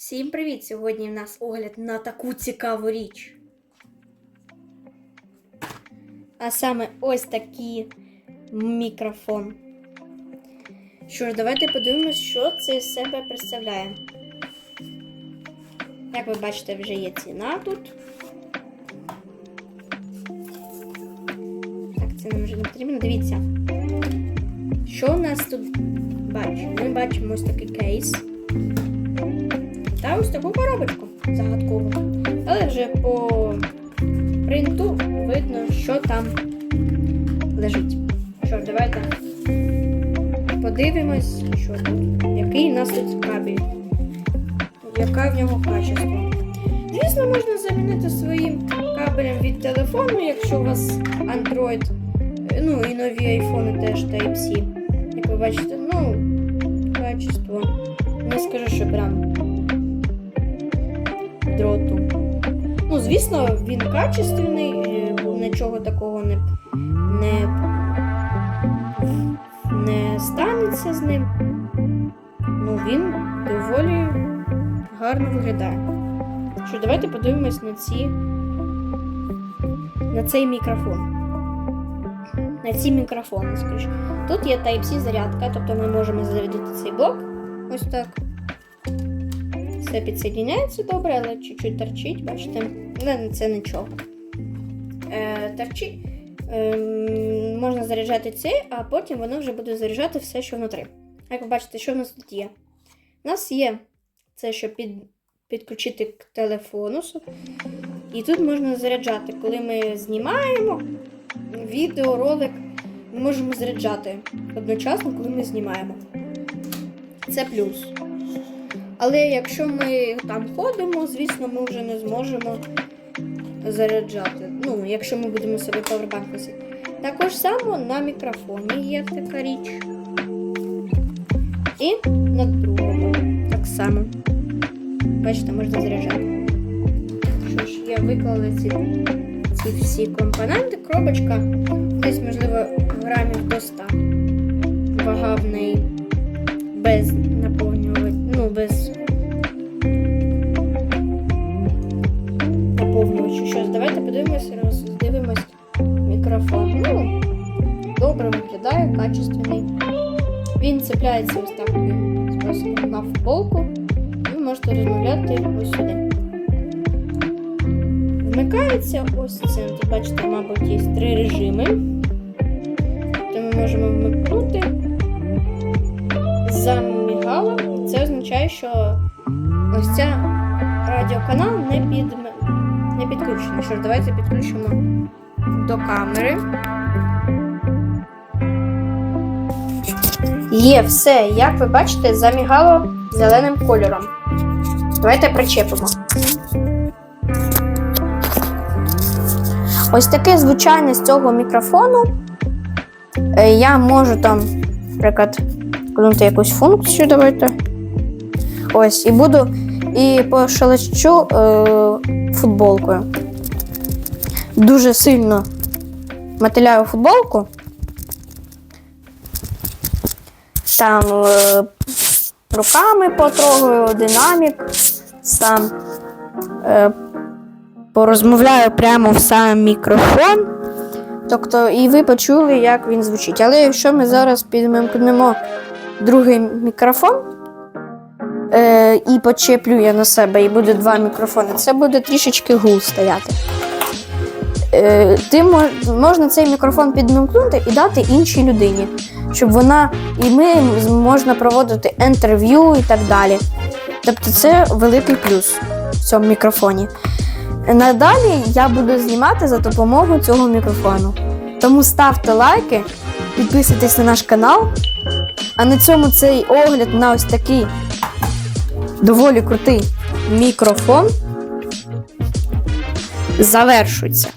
Всім привіт! Сьогодні в нас огляд на таку цікаву річ. А саме ось такий мікрофон. Що ж, давайте подивимось, що це з себе представляє. Як ви бачите, вже є ціна тут. Так, це нам вже не потрібно. Дивіться. Що у нас тут бачимо? Ми бачимо ось такий кейс. Та ось таку коробочку загадкову. Але вже по принту видно, що там лежить. Що ж, давайте подивимось, що тут. Який у нас тут кабель. Яка в нього качество. Звісно, можна замінити своїм кабелем від телефону, якщо у вас Android, ну і нові айфони теж Type-C. Як ви бачите, ну, качество. Не скажу, що прям дроту. Ну, звісно, він качественний, е, нічого такого не, не, не станеться з ним. Ну, він доволі гарно виглядає. Що, давайте подивимось на ці. На цей мікрофон. На ці мікрофони, скажу. Тут є Type-C зарядка, тобто ми можемо зарядити цей блок. Ось так. Все підсоединяється добре, але чуть-чуть торчить, бачите? Це нічого. Е, торчить. Е, можна заряджати цей, а потім воно вже буде заряджати все, що внутрі. Як ви бачите, що в нас тут є? У нас є це, щоб під, підключити к телефону. І тут можна заряджати. Коли ми знімаємо відео, ролик, ми можемо заряджати одночасно, коли ми знімаємо. Це плюс. Але якщо ми там ходимо, звісно, ми вже не зможемо заряджати. Ну, якщо ми будемо собі павербанк носити. Також само на мікрофоні є така річ. І на другому так само. Бачите, можна заряджати. Що ж, я виклала ці, ці всі компоненти. Коробочка десь, можливо, грамів до 100. Вага в неї без виглядає, качественний. Він цепляється ось таким способом на футболку. І ви можете розмовляти ось сюди. Вмикається ось це. Тут бачите, мабуть, є три режими. То ми можемо вмикнути. Замігало. Це означає, що ось ця радіоканал не, під, не підключений. Що ж, давайте підключимо до камери. Є все, як ви бачите, замігало зеленим кольором. Давайте причепимо. Ось таке звучання з цього мікрофону. Е, Я можу там, наприклад, вкнути якусь функцію, давайте. Ось, і буду і пошелещу е, футболкою. Дуже сильно мотиляю футболку. Там е, руками потрогаю динамік, сам е, порозмовляю прямо в сам мікрофон. Тобто, і ви почули, як він звучить. Але якщо ми зараз підімкнемо другий мікрофон е, і почеплю я на себе, і буде два мікрофони, це буде трішечки гул стояти. Е, ти мож, можна цей мікрофон підімкнути і дати іншій людині, щоб вона і ми можна проводити інтерв'ю і так далі. Тобто це великий плюс в цьому мікрофоні. Надалі я буду знімати за допомогою цього мікрофону. Тому ставте лайки, підписуйтесь на наш канал. А на цьому цей огляд на ось такий доволі крутий мікрофон завершується.